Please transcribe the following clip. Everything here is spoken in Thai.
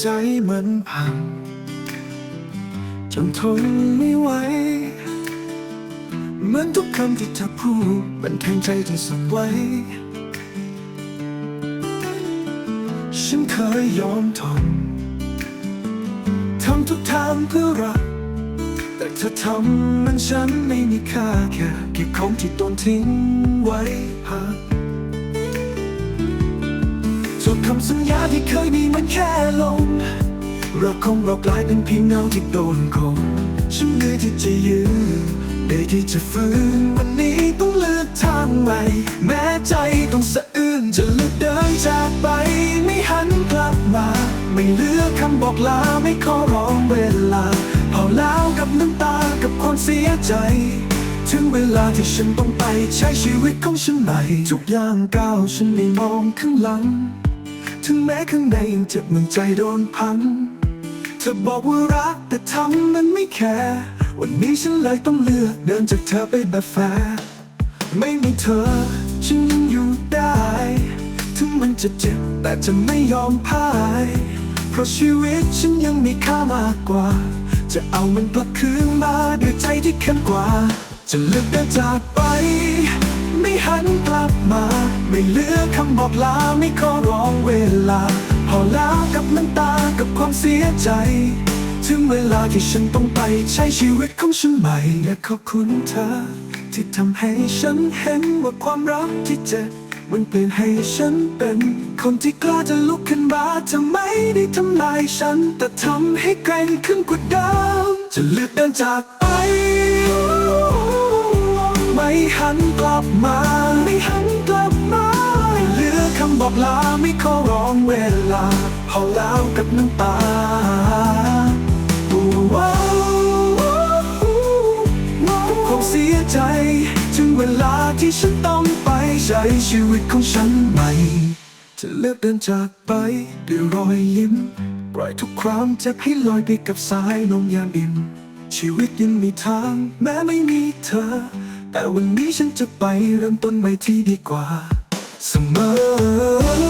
ใจมันพัง จนทนไม่ไหว เหมือนทุกคำที่เธอพูดมันแทงใจจนสั่นไหวฉันเคยยอมทนทำทุกทางเพื่อรัก แต่เธอทำมันฉันไม่มีค่าแค่เก็บของที่โดนทิ้งไว้พักส่วนคำสัญญาที่เคยมีมันแค่ลมรัก ของเรากลายเป็นเพียงเงาที่โดนคมฉันเหนื่อยที่จะยืนเหนื่อยที่จะฟื้นวันนี้ต้องเลือกทางใหม่ แม้ใจต้องสะอื้นจะเลือกเดินจากไป ไม่หันกลับมา ไม่เหลือคำบอกลาไม่ขอร้องเวลาเผาแล้วกับน้ำตากับความเสียใจ ถึงเวลาที่ฉันต้องไปใช้ชีวิตของฉันใหม่ทุกอย่างก้าวฉันไม่มองข้างหลัง ถึงแม้ข้างในยังเจ็บเหมือนใจโดนพัง เธอบอกว่ารักแต่ทำนั้นไม่แคร์วันนี้ฉันเลยต้องเลือกเดินจากเธอไปแบบแฟร์ไม่มีเธอ ฉันยังอยู่ได้ ถึงมันจะเจ็บแต่จะไม่ยอมพ่าย เพราะชีวิตฉันยังมีค่ามากกว่า จะเอามันกลับคืนมาด้วยใจที่เข้มกว่า จะเลือกเดินจากไป ไม่หันกลับมา ไม่เลือกคำบอกลาไม่ขอร้องเวลา พอแล้วกับน้ำตากับความเสียใจ ถึงเวลาที่ฉันต้องไปใช้ชีวิตของฉันใหม่และขอบคุณเธอ ที่ทำให้ฉันเห็นว่าความรักที่เจ็บมันเปลี่ยนให้ฉันเป็น คนที่กล้าจะลุกขึ้นมาจะไม่ได้ทำลายฉัน แต่ทำให้แกร่งขึ้นกว่าเดิมจะเลือกเดินจากไป ไม่หันกลับมา ไม่หันกลับมา บอกลาไม่ขอร้องเวลาพอแล้วกับน้ำตาว้าคงเสียใจ ถึงเวลาที่ฉันต้องไปใช้ชีวิตของฉันใหม่จะเลือกเดินจากไปด้วยรอยยิ้มปล่อยทุกความเจ็บให้ลอยไปกับสายลมยามอิ่มชีวิตยังมีทาง แม้ไม่มีเธอ แต่วันนี้ฉันจะไปเริ่มต้นใหม่ที่ดีกว่า เส